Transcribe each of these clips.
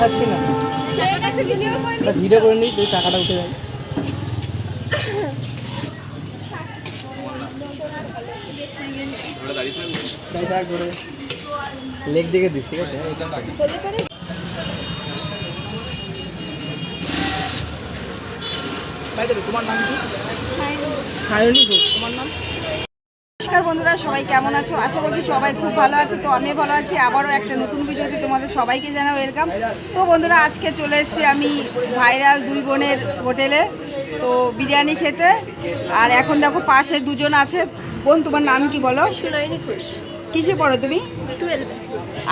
খাচ্ছি না ভিডিও করে নিই তুই টাকাটা উঠে যাবে। লেগ দিকে দিস ঠিক আছে? তোমার নাম কি? সায়নী। তোমার নাম? নমস্কার বন্ধুরা সবাই কেমন আছো? আশা করছি সবাই খুব ভালো আছো। তো আমি ভালো আছি। আবারও একটা নতুন ভিডিওতে তোমাদের সবাইকে জানাও ওয়েলকাম। তো বন্ধুরা আজকে চলে এসেছি আমি ভাইরাল দুই বোনের হোটেলে তো বিরিয়ানি খেতে। আর এখন দেখো পাশে দুজন আছে। বোন তোমার নাম কি বলো? কিসে পড়ো তুমি?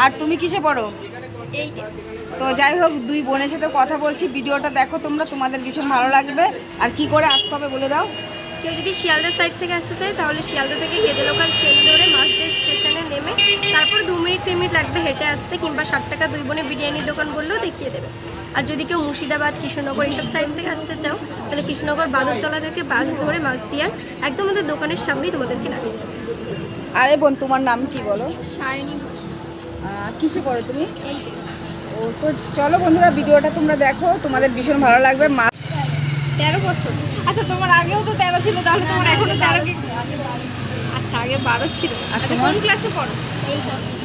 আর তুমি কিসে পড়ো? তো যাই হোক দুই বোনের সাথে কথা বলছি। ভিডিওটা দেখো তোমরা তোমাদের ভীষণ ভালো লাগবে। আর কি করে আসতে হবে বলে দাও? কেউ যদি শিয়ালদা সাইড থেকে আসতে চায় তাহলে শিয়ালদা থেকে গেদে লোকাল ট্রেন ধরে মাসদের স্টেশনে নেমে তারপর দু মিনিট তিন মিনিট লাগবে হেঁটে আসতে কিংবা ষাট টাকা দুই বোনে বিরিয়ানির দোকান বললেও দেখিয়ে দেবে। আর যদি কেউ মুর্শিদাবাদ কৃষ্ণনগর এইসব সাইড থেকে আসতে চাও তাহলে কৃষ্ণনগর বাদরতলা থেকে বাস ধরে মাছ দিয়ার একদম আমাদের দোকানের সামনেই তোমাদেরকে নামিয়ে দেবে। আরে বোন তোমার নাম কি বলো? সায়নী ঘোষ। আহ, কিসে পড়ো তুমি? ও তো চলো বন্ধুরা ভিডিওটা তোমরা দেখো তোমাদের ভীষণ ভালো লাগবে। তেরো বছর। আচ্ছা তোমার আগেও তো তেরো ছিল তাহলে তোমার এখনও তেরো কি আচ্ছা আগে বারো ছিল। আচ্ছা কোন ক্লাসে পড়ো?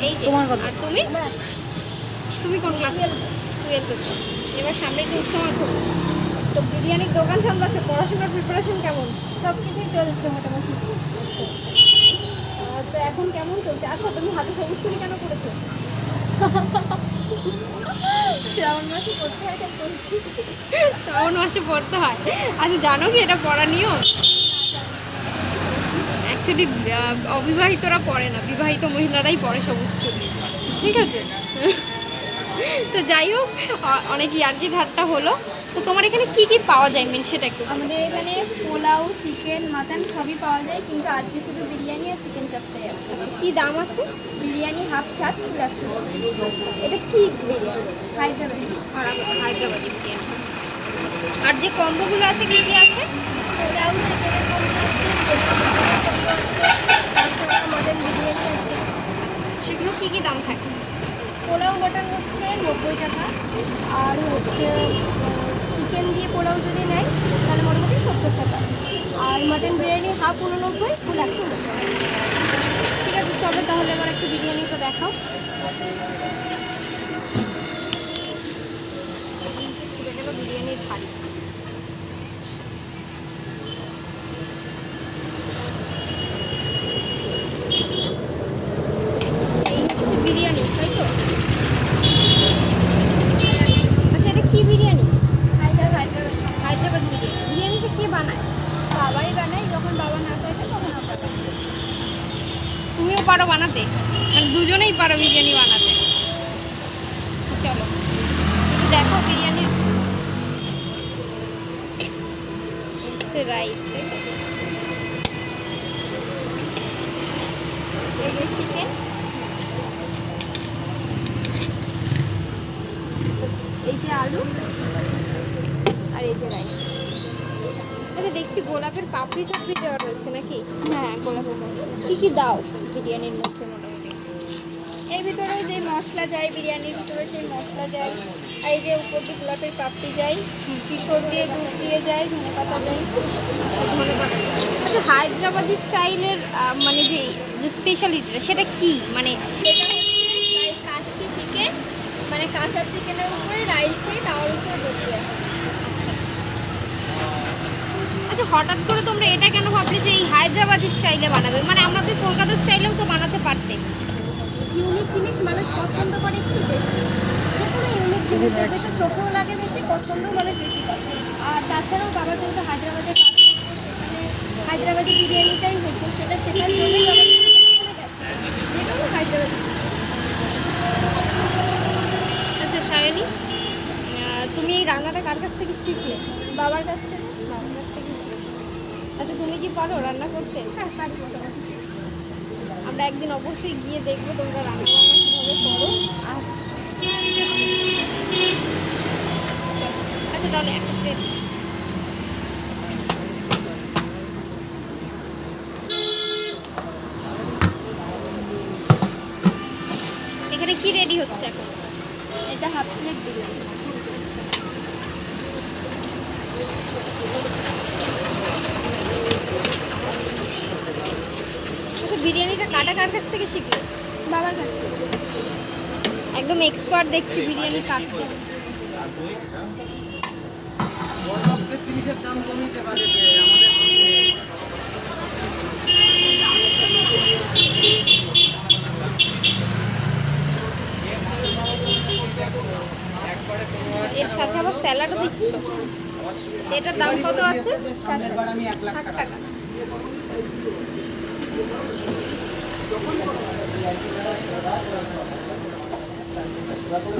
এই তোমার কত? আর তুমি? তুমি কোন ক্লাসে টুয়েলভ এবার সামনে একটু উচ্চ মাধ্যমিক। তো বিরিয়ানির দোকান সামলাচ্ছে পড়াশোনার প্রিপারেশন কেমন? সব কিছুই চলছে মোটামুটি। তো এখন কেমন চলছে? আচ্ছা তুমি হাতে সবুজ চুরি কেন করেছ শ্রাবণ মাসে পড়তে হয় তাই করছি শ্রাবণ মাসে পড়তে হয়। আচ্ছা জানো কি এটা পড়া নিয়ম? অ্যাকচুয়ালি অবিবাহিতরা পড়ে না। বিবাহিত মহিলারাই পড়ে সবুজ ছবি। ঠিক আছে? তো যাই হোক অনেক ইয়ার্কি ঠাট্টা হলো। তো তোমার এখানে কি কি পাওয়া যায় মেন সেটা একটু আমাদের এখানে পোলাও চিকেন মাটন সবই পাওয়া যায় কিন্তু আজকে শুধু বিরিয়ানি আর চিকেন চাপটাই আছে। আচ্ছা কি দাম আছে? বিরিয়ানি হাফ সাত একশো এটা কি বিরিয়ানি? হায়দ্রাবাদি। হায়দ্রাবাদি বিরিয়ানি। আচ্ছা। আর যে কম্বোগুলো আছে কি কি আছে? পোলাও চিকেনের কম্বো আছে আছে তাছাড়া মাটন বিরিয়ানি আছে। আচ্ছা সেগুলো কি কি দাম থাকে? পোলাও মাটন হচ্ছে নব্বই টাকা আর হচ্ছে চিকেন দিয়ে পোলাও যদি নেয়, তাহলে মোটামুটি সত্তর টাকা। আর মাটন বিরিয়ানি হাফ উননব্বই ফুল একশো উননব্বই ঠিক আছে, চলো তাহলে আমার একটু বিরিয়ানিটা দেখাও। বিরিয়ানির থালি এই হচ্ছে বিরিয়ানি তাই তো আচ্ছা এটা কি বিরিয়ানি হায়দ্রাবাদ হায়দ্রাবাদ হায়দ্রাবাদ বিরিয়ানি বিরিয়ানিটা কে বানায় বাবাই বানায় যখন বাবা না থাকে তখন আমরা বানাই। তুমিও পারো বানাতে মানে দুজনেই পারো বিরিয়ানি বানাতে চলো একটু দেখো বিরিয়ানির এই হচ্ছে রাইস তাই এই যে চিকেন এই যে আলু। আর এই যে রাইস আচ্ছা দেখছি গোলাপের পাপড়ি টাপড়ি দেওয়া রয়েছে নাকি? হ্যাঁ গোলাপের কি কি দাও বিরিয়ানির মধ্যে মোটামুটি? এর ভিতরে যে মশলা যায় বিরিয়ানির ভিতরে সেই মশলা যায়। এই যে উপর দিয়ে গোলাপের পাপড়ি যায় কিশোর দিয়ে দুধ দিয়ে যায় ধনে পাতা যায় আচ্ছা হায়দ্রাবাদি স্টাইলের মানে যে যে স্পেশালিটিটা সেটা কি? মানে সেটা হচ্ছে কাচ্চি চিকেন মানে কাঁচা চিকেনের উপরে রাইস দিয়ে তাওয়ার উপরে দুধ দেয়। আচ্ছা হঠাৎ করে তোমরা এটা কেন ভাবলে যে এই হায়দ্রাবাদি স্টাইলে বানাবে? মানে আমাদের কলকাতা স্টাইলেও তো বানাতে পারতে। ইউনিক জিনিস মানুষ পছন্দ করে একটু বেশি। ইউনিক জিনিস দেখবে চোখেও লাগে বেশি পছন্দও মানুষ বেশি করে। আর তাছাড়াও বাবা যেহেতু হায়দ্রাবাদে কাজ করতো সেখানে হায়দ্রাবাদি বিরিয়ানিটাই হতো সেটা শেখার জন্যই বাবা গেছে। যে কোনো হায়দ্রাবাদি আচ্ছা সায়নী তুমি এই রান্নাটা কার কাছ থেকে শিখলে? বাবার কাছ থেকে? বাবার কাছ থেকে শিখেছি। আচ্ছা তুমি কি পারো রান্না করতে? হ্যাঁ পারি আমরা একদিন অবশ্যই গিয়ে দেখব তোমরা রান্না বান্না কীভাবে করো। আর আচ্ছা তাহলে একটা মানে কি রেডি হচ্ছে এখন? এটা হাফ প্লেট বিরিয়ানি। আচ্ছা বিরিয়ানিটা কাটা কার কাছ থেকে শিখলে? বাবার কাছ থেকে। একদম এক্সপার্ট দেখছি, বিরিয়ানি কাটতে। এর সাথে আবার স্যালাডও দিচ্ছ। সেটার দাম কত আছে? ষাট টাকা। দেখে দাও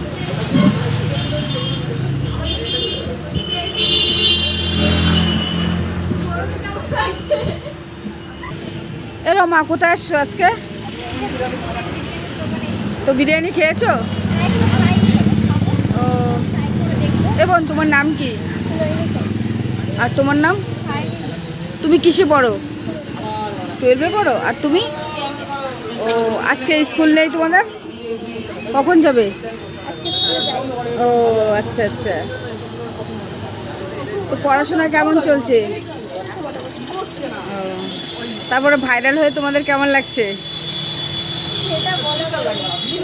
এলো মা, কোথায় এসছো আজকে? তো বিরিয়ানি খেয়েছো? ও। এ বোন, তোমার নাম কি? আর তোমার নাম? তুমি কিসে পড়ো? টুয়েলভে পড়ো? আর তুমি? ও, আজকে স্কুল নেই তোমাদের? কখন যাবে? ও আচ্ছা আচ্ছা। তো পড়াশোনা কেমন চলছে? তারপরে ভাইরাল হয়ে তোমাদের কেমন লাগছে?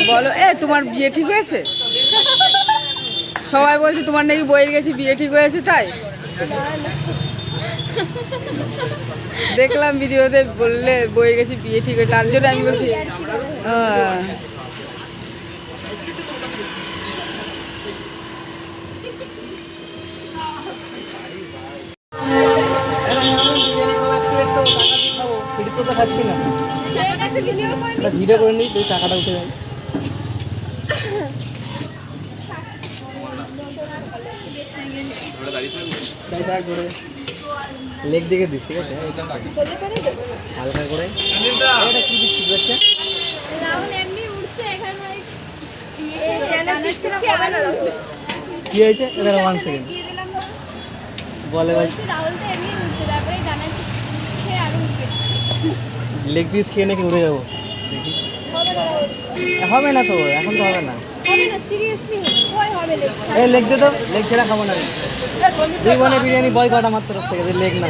বলো। এ তোমার বিয়ে ঠিক হয়েছে? সবাই বলছে তোমার নাকি বইয়ের গেছে বিয়ে ঠিক হয়েছে তাই? দেখলাম ভিডিওতে বললে বইয়ের গেছে বিয়ে ঠিক হয়েছে তার জন্য আমি বলছি আহ, পিঠে তো খাচ্ছি না। ভিডিও করে নিই, তুই টাকাটা উঠে যাই লেগ দিকে দিস, ঠিক আছে? হালকা করে। এটা কি দিচ্ছিস আবার কি হয়েছে? এবার ওয়ান সেকেন্ড বলে বলছি রাহুল এমনি উঠছে তারপরে দানা খেয়ে আরও উঠবে লেগ পিস খেয়ে নাকি উড়ে যাব? দেখি। হবে না তো এখন তো হবে না। এই লেগ দে তো লেগ ছাড়া খাব না বিরিয়ানি বয়কট আমার তরফ থেকে লেগ না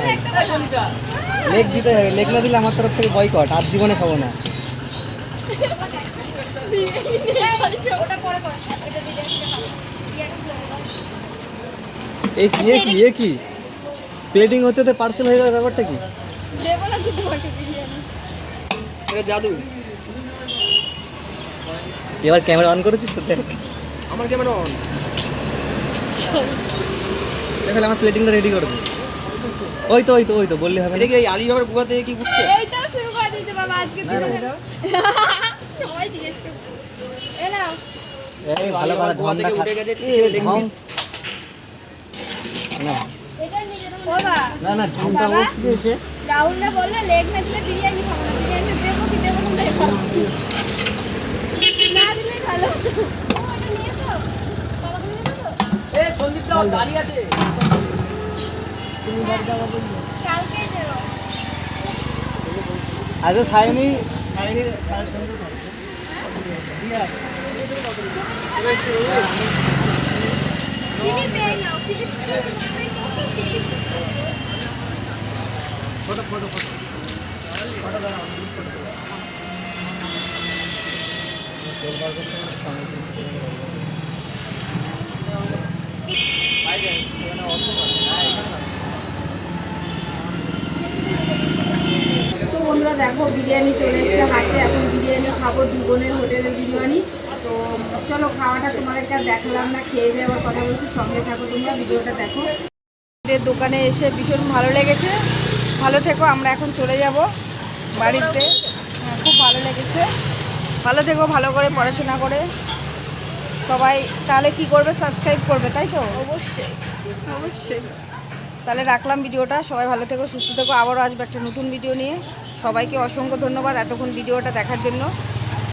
লেগ দিতে হবে লেগ না দিলে আমার তরফ থেকে বয়কট আর জীবনে খাব না। এই কি এ কি এ কি? প্লেটিং হচ্ছে তো পার্সেল হয়ে যাওয়ার ব্যাপারটা কি? দেবো না এটা জাদু। এবার ক্যামেরা অন করেছিস তো দেখ। আমার ক্যামেরা অন। তাহলে আমার প্লেটিংটা রেডি করে দে। ওই তো ওই তো ওই তো বললে হবে না। এটা কি এই আলিবাবার বুয়া থেকে কি ঘুরছে এইটাও শুরু করে দিয়েছে বাবা আজকে না, না, সবাই জিজ্ঞেস করছে। এ নাও। এই ভালো ভালো ধান্দা খা উঠে গেছে, এ, leg ঢং। piece। না। এটা না না বাবা? বসে গেছে রাহুল দা বললে লেগ না দিলে বিরিয়ানি খাব না। বিরিয়ানি দেবো না দিলেই ভালো হতো। আচ্ছা Saini photo photo photo. Photo দাঁড়াও তো বন্ধুরা দেখো, বিরিয়ানি চলে এসছে হাতে এখন বিরিয়ানি খাব, দু বোনের হোটেলের বিরিয়ানি। তো চলো, খাওয়াটা তোমাদেরকে আর দেখালাম না, খেয়ে দিয়ে আবার কথা বলছি। সঙ্গে থাকো তোমরা, ভিডিওটা দেখো। দোকানে এসে ভীষণ ভালো লেগেছে। ভালো থেকো, আমরা এখন চলে যাব বাড়িতে। হ্যাঁ, খুব ভালো লেগেছে। ভালো থেকো ভালো করে পড়াশোনা করে। সবাই তাহলে কি করবে? সাবস্ক্রাইব করবে তাই তো? অবশ্যই অবশ্যই। তাহলে রাখলাম ভিডিওটা। সবাই ভালো থেকো সুস্থ থেকো। আবারও আসবে একটা নতুন ভিডিও নিয়ে। সবাইকে অসংখ্য ধন্যবাদ এতক্ষণ ভিডিওটা দেখার জন্য।